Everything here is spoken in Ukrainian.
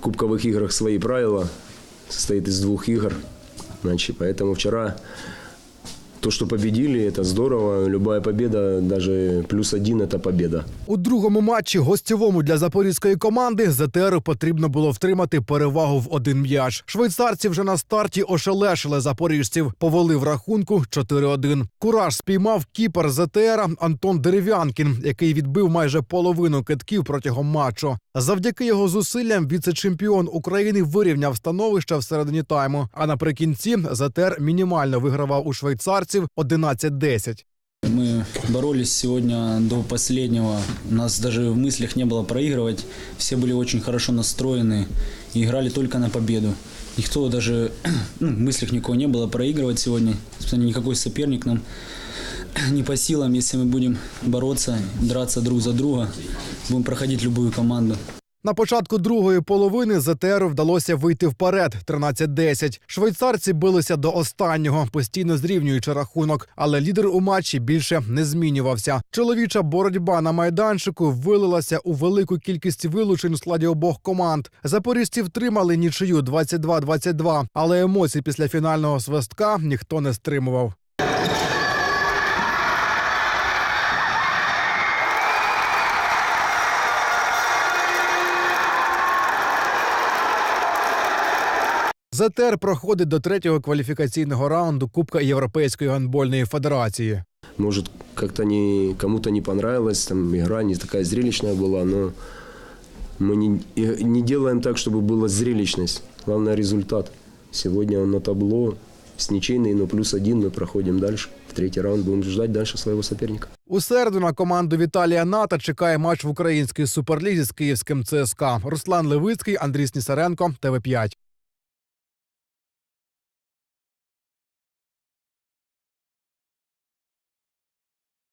в кубковых играх свои правила. Состоит из двух игр. Значит, поэтому вчера то, что победили, это здорово. Любая победа, даже плюс один, это победа. У другому матчі, гостєвому для запорізької команди, ЗТР потрібно було втримати перевагу в один м'яч. Швейцарці вже на старті ошелешили запоріжців, повели в рахунку 4-1. Кураж спіймав кіпер ЗТР Антон Дерев'янкін, який відбив майже половину китків протягом матчу. Завдяки його зусиллям віце-чемпіон України вирівняв становище в середині тайму. А наприкінці ЗТР мінімально вигравав у швейцарців 11-10. Мы боролись сегодня до последнего. У нас даже в мыслях не было проигрывать. Все были очень хорошо настроены и играли только на победу. Никто даже ну, в мыслях никого не было проигрывать сегодня. Собственно, никакой соперник нам не по силам, если мы будем бороться, драться друг за друга, будем проходить любую команду. На початку другої половини ЗТР вдалося вийти вперед 13-10. Швейцарці билися до останнього, постійно зрівнюючи рахунок, але лідер у матчі більше не змінювався. Чоловіча боротьба на майданчику вилилася у велику кількість вилучень у складі обох команд. Запоріжці втримали нічию 22-22, але емоцій після фінального свистка ніхто не стримував. ЗТР проходить до третього кваліфікаційного раунду Кубка Європейської гандбольної федерації. Может, как-то не, кому-то не понравилась, там игра не такая зрелищная была, но мы не, и не делаем так, чтобы была зрелищность. Главное результат. Сегодня он на табло с ничейной, но плюс один мы проходим дальше. В третий раунд будем ждать дальше своего соперника. У середу на команду Віталія Ната чекає матч в українській суперлізі з київським ЦСКА. Руслан Левицький, Андрій Снісаренко, ТВ 5